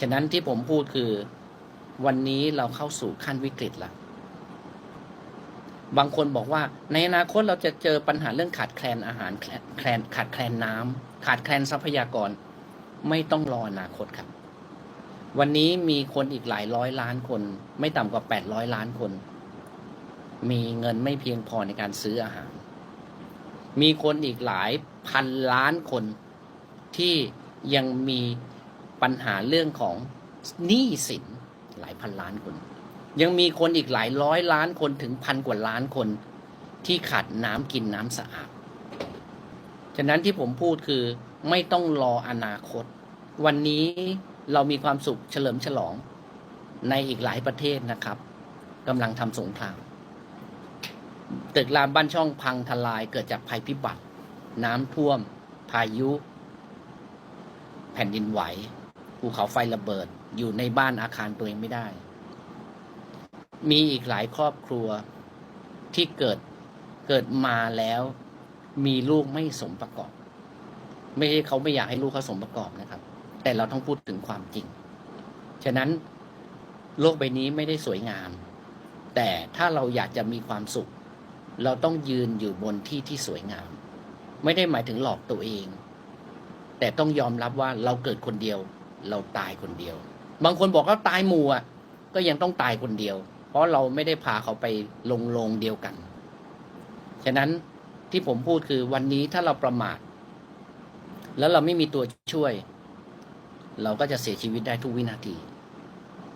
ฉะนั้นที่ผมพูดคือวันนี้เราเข้าสู่ขั้นวิกฤตแล้วบางคนบอกว่า ในอนาคตเราจะเจอปัญหาเรื่องขาดแคลนอาหารแคลนขาดแคลนน้ำขาดแคลนทรัพยากร ไม่ต้องรออนาคตครับ วันนี้มีคนอีกหลายร้อยล้านคน ไม่ต่ำกว่าแปดร้อยล้านคน มีเงินไม่เพียงพอในการซื้ออาหาร มีคนอีกหลายพันล้านคนที่ยังมี ปัญหาเรื่องของหนี้สินหลายพันล้านคน ยังมีคนอีกหลายร้อยล้านคนถึงพันกว่าล้านคนที่ขาดน้ำกินน้ำสะอาด ฉะนั้นที่ผมพูดคือไม่ต้องรออนาคต วันนี้เรามีความสุขเฉลิมฉลองในอีกหลายประเทศนะครับกำลังทำสงครามตึกรามบ้านช่องพังทลายเกิดจากภัยพิบัติ น้ำท่วม พายุ แผ่นดินไหว ภูเขาไฟระเบิด อยู่ในบ้านอาคารตัวเองไม่ได้ มีอีกหลายครอบครัวที่เกิดเกิดมาแล้วมีลูกไม่สมประกอบ ไม่ใช่เขาไม่อยากให้ลูกเขาสมประกอบนะครับ แต่เราต้องพูดถึงความจริง ฉะนั้นโลกใบนี้ไม่ได้สวยงาม แต่ถ้าเราอยากจะมีความสุข เราต้องยืนอยู่บนที่ที่สวยงาม ไม่ได้หมายถึงหลอกตัวเอง แต่ต้องยอมรับว่าเราเกิดคนเดียว เราตายคนเดียว บางคนบอกว่าตายหมู่อะ ก็ยังต้องตายคนเดียว เพราะเราไม่ได้พาเขาไปลงโลงเดียวกัน ฉะนั้นที่ผมพูดคือวันนี้ถ้าเราประมาท แล้วเราไม่มีตัวช่วย เราก็จะเสียชีวิตได้ทุกวินาที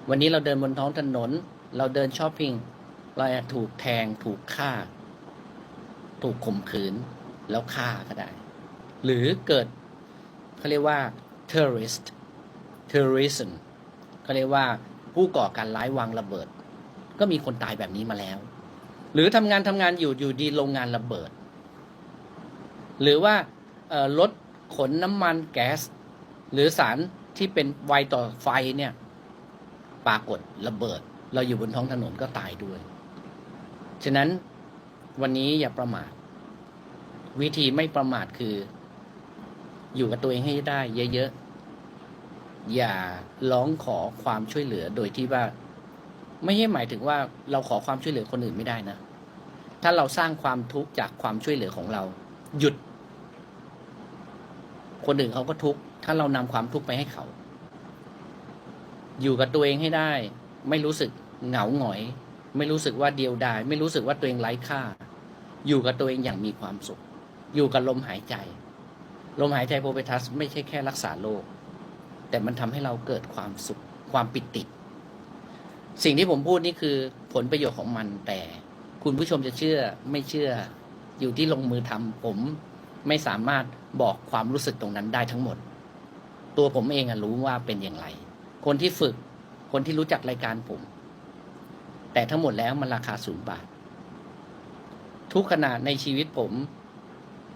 วันนี้เราเดินบนท้องถนน เราเดินช้อปปิ้งเราอาจถูกแทงถูกฆ่า ถูกข่มขืน แล้วฆ่าก็ได้ หรือเกิดเขาเรียกว่า terrorist terrorism เขาเรียกว่าผู้ก่อการร้ายวางระเบิด ก็มีคนตายแบบนี้มาแล้ว หรือทำงานทำงานอยู่อยู่ดีโรงงานระเบิด หรือว่ารถขนน้ำมันแก๊ส หรือสารที่เป็นไวต่อไฟเนี่ยปรากฏระเบิด เราอยู่บนท้องถนนก็ตายด้วย ฉะนั้นวันนี้อย่าประมาท วิธีไม่ประมาทคือ อยู่กับตัวเองให้ได้เยอะๆ อย่าร้องขอความช่วยเหลือโดยที่ว่า ไม่ใช่หมายถึงว่าเราขอความช่วยเหลือคนอื่นไม่ได้นะ ถ้าเราสร้างความทุกข์จากความช่วยเหลือของเรา หยุด คนอื่นเขาก็ทุกข์ถ้าเรานำความทุกข์ไปให้เขา อยู่กับตัวเองให้ได้ ไม่รู้สึกเหงาหงอย ไม่รู้สึกว่าเดียวดาย ไม่รู้สึกว่าตัวเองไร้ค่า อยู่กับตัวเองอย่างมีความสุข อยู่กับลมหายใจ ลมหายใจโพเปทัส ไม่ใช่แค่รักษาโรค แต่มันทำให้เราเกิดความสุขความปิติ สิ่งที่ผมพูดนี่คือผลประโยชน์ของมัน แต่คุณผู้ชมจะเชื่อไม่เชื่ออยู่ที่ลงมือทำผมไม่สามารถบอกความรู้สึกตรงนั้นได้ทั้งหมด ตัวผมเองอะรู้ว่าเป็นอย่างไร คนที่ฝึกคนที่รู้จักรายการผม แต่ทั้งหมดแล้วมันราคาศูนย์บาท ทุกขณะในชีวิตผม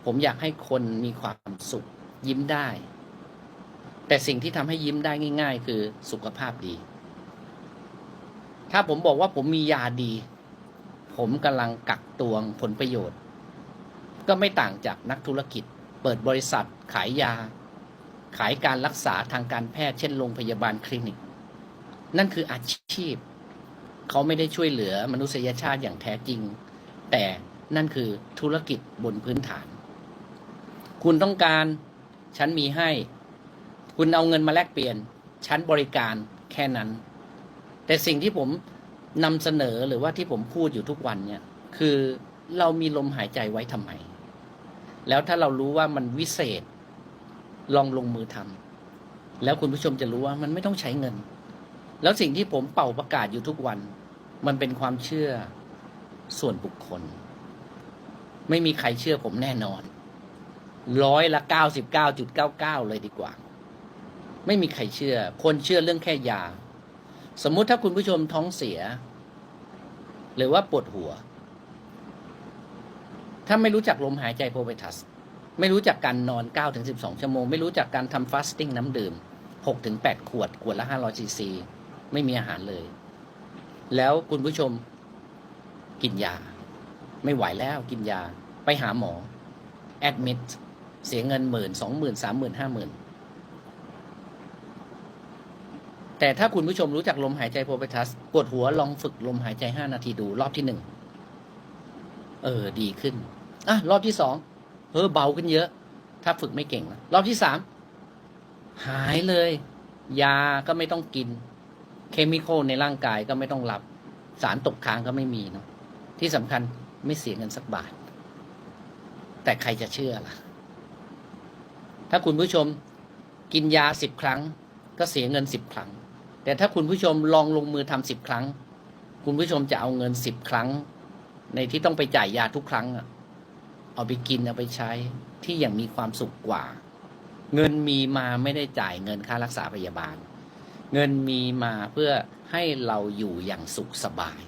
ผมอยากให้คนมีความสุข ยิ้มได้ แต่สิ่งที่ทำให้ยิ้มได้ง่าย ๆ คือสุขภาพดี ถ้าผมบอกว่าผมมียาดี ผมกำลังกักตวงผลประโยชน์ ก็ไม่ต่างจากนักธุรกิจ เปิดบริษัท ขายยา ขายการรักษาทางการแพทย์เช่นโรงพยาบาลคลินิก นั่นคืออาชีพ เขาไม่ได้ช่วยเหลือมนุษยชาติอย่างแท้จริง แต่นั่นคือธุรกิจบนพื้นฐาน คุณต้องการ ฉันมีให้ คุณเอาเงินมาแลกเปลี่ยนฉันบริการแค่นั้น แต่สิ่งที่ผมนำเสนอหรือว่าที่ผมพูดอยู่ทุกวันเนี่ย คือเรามีลมหายใจไว้ทำไม แล้วถ้าเรารู้ว่ามันวิเศษ ลองลงมือทำแล้วคุณผู้ชมจะรู้ว่ามันไม่ต้องใช้เงิน แล้วสิ่งที่ผมเป่าประกาศอยู่ทุกวัน มันเป็นความเชื่อส่วนบุคคล ไม่มีใครเชื่อผมแน่นอนร้อยละเก้าสิบเก้าจุดเก้าเก้าเลยดีกว่า ไม่มีใครเชื่อ คนเชื่อเรื่องแค่ยา สมมุติถ้าคุณผู้ชมท้องเสีย หรือว่าปวดหัว ถ้าไม่รู้จักลมหายใจโพเปทัส ไม่รู้จักการนอน9ถึง12 ชั่วโมง ไม่รู้จักการทำฟาสติ้งน้ำดื่ม6ถึง8ขวด ขวดละ 500ซีซี ไม่มีอาหารเลย แล้วคุณผู้ชมกินยา ไม่ไหวแล้วกินยา ไปหาหมอแอดมิดเสียเงินหมื่นสองหมื่นสามหมื่นห้าหมื่น แต่ถ้าคุณผู้ชมรู้จักลมหายใจโพเปทัสปวดหัวลองฝึกลมหายใจห้านาทีดูรอบที่หนึ่งเออ ดีขึ้น อะ รอบที่สองเออเบาขึ้นเยอะ ถ้าฝึกไม่เก่งนะรอบที่สามหายเลย ยาก็ไม่ต้องกิน เคมีคอลในร่างกายก็ไม่ต้องรับ สารตกค้างก็ไม่มีเนาะที่สำคัญไม่เสียเงินสักบาท แต่ใครจะเชื่อล่ะ ถ้าคุณผู้ชมกินยาสิบครั้ง ก็เสียเงินสิบครั้ง แต่ถ้าคุณผู้ชมลองลงมือทำสิบครั้ง คุณผู้ชมจะเอาเงินสิบครั้ง ในที่ต้องไปจ่ายยาทุกครั้งเอาไปกินเอาไปใช้ที่อย่างมีความสุขกว่า เงินมีมาไม่ได้จ่ายเงินค่ารักษาพยาบาล เงินมีมาเพื่อให้เราอยู่อย่างสุขสบาย